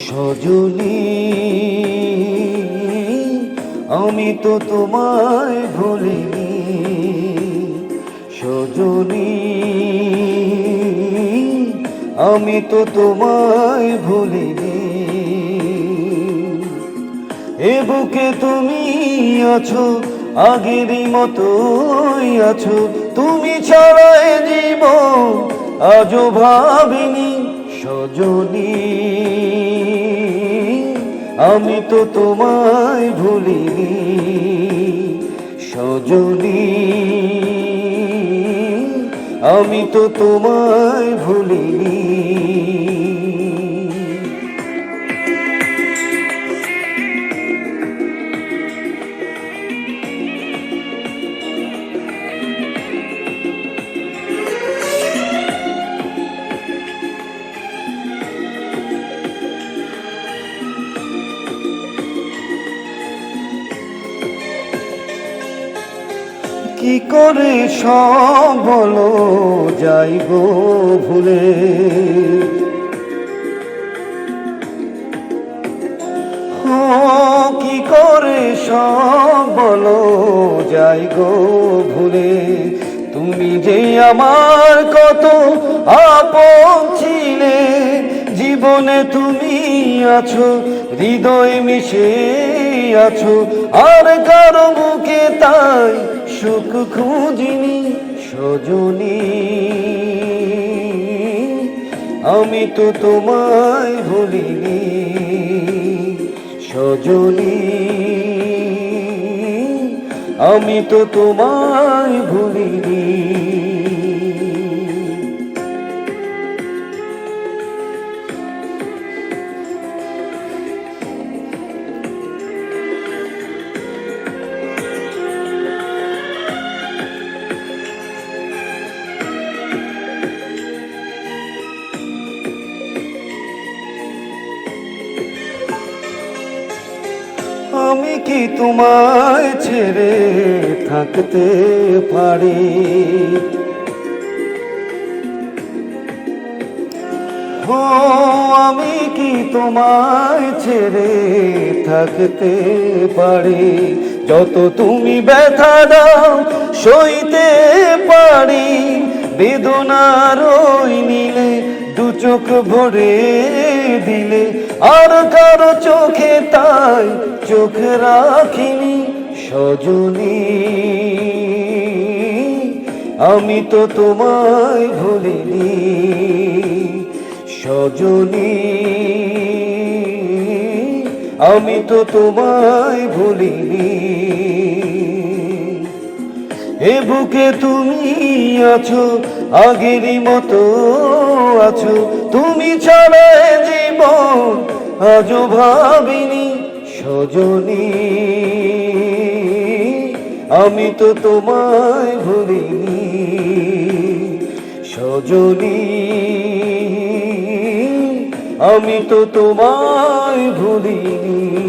সজনী, আমি তো তোমায় ভুলিনি। সজনী, আমি তো তোমায় ভুলিনি। এ বুকে তুমি আছো আগেরই মতোই আছো। তুমি ছাড়া এ জীবন আজও ভাবিনি। সজনী আমি তো তোমায় ভুলিনি সজনী। আমি তো তোমায় ভুলিনি। কি করে সব বলো? যাইব ভুলে। ও, কি করে সব বলো? যাই গো ভুলে। তুমি যে আমার কত আপন ছিলে জীবনে তুমি আছো হৃদয় মিশে আছো আর কারও মুখে তাই সুখ খুঁজিনি সজনী। আমি তো তোমায় ভুলিনি সজনি। আমি তো তোমায় ভুলিনি। আমি কি তোমায় ছেড়ে থাকতে পারি? ও, আমি কি তোমায় ছেড়ে থাকতে পারি? যত তুমি ব্যথা দাও, সইতে পারি। বেদনার ওই নিলে দু চোখ ভরে দিলে। আর কারও চোখে তাই চোখ রাখিনি সজনী। আমি তো তোমায় ভুলিনি সজনী। আমি তো তোমায় ভুলিনি। এ বুকে তুমি আছো আগেরই মতো আছো। তুমি ছাড়া জীবন আজও ভাবিনি। সজনী আমি তো তোমায় ভুলিনি। সজনী আমি তো তোমায় ভুলিনি।